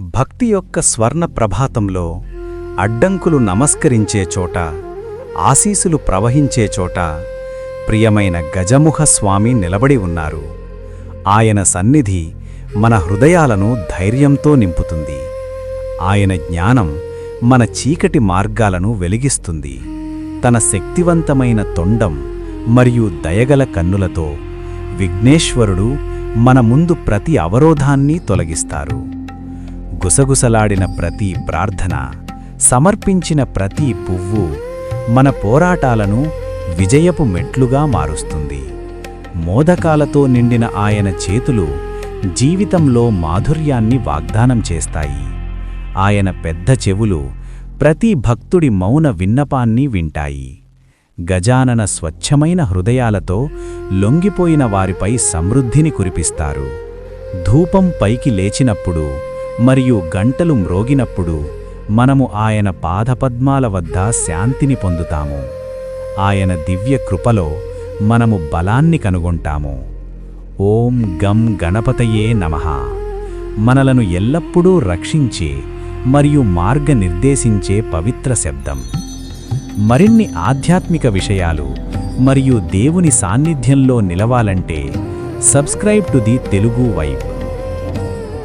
భక్తి యొక్క స్వర్ణ ప్రభాతంలో అడ్డంకులు నమస్కరించే చోట ఆశీసులు ప్రవహించే చోట ప్రియమైన గజముఖ స్వామి నిలబడి ఉన్నారు. ఆయన సన్నిధి మన హృదయాలను ధైర్యంతో నింపుతుంది. ఆయన జ్ఞానం మన చీకటి మార్గాలను వెలిగిస్తుంది. తన శక్తివంతమైన తొండం మరియు దయగల కన్నులతో విఘ్నేశ్వరుడు మన ముందు ప్రతి అవరోధాన్ని తొలగిస్తారు. గుసగుసలాడిన ప్రతి ప్రార్థన సమర్పించిన ప్రతి పువ్వు మన పోరాటాలను విజయపు మెట్లుగా మారుస్తుంది. మోదకాలతో నిండిన ఆయన చేతులు జీవితంలో మాధుర్యాన్ని వాగ్దానం చేస్తాయి. ఆయన పెద్ద చెవులు ప్రతి భక్తుడి మౌన విన్నపాన్ని వింటాయి. గజానన స్వచ్ఛమైన హృదయాలతో లొంగిపోయిన వారిపై సమృద్ధిని కురిపిస్తారు. ధూపం పైకి లేచినప్పుడు మరియు గంటలు మ్రోగినప్పుడు మనము ఆయన పాదపద్మాల వద్ద శాంతిని పొందుతాము. ఆయన దివ్య కృపలో మనము బలాన్ని కనుగొంటాము. ఓం గం గణపతయే నమః. మనలను ఎల్లప్పుడూ రక్షించే మరియు మార్గనిర్దేశించే పవిత్ర శబ్దం. మరిన్ని ఆధ్యాత్మిక విషయాలు మరియు దేవుని సాన్నిధ్యంలో నిలవాలంటే subscribe to the Telugu vibe.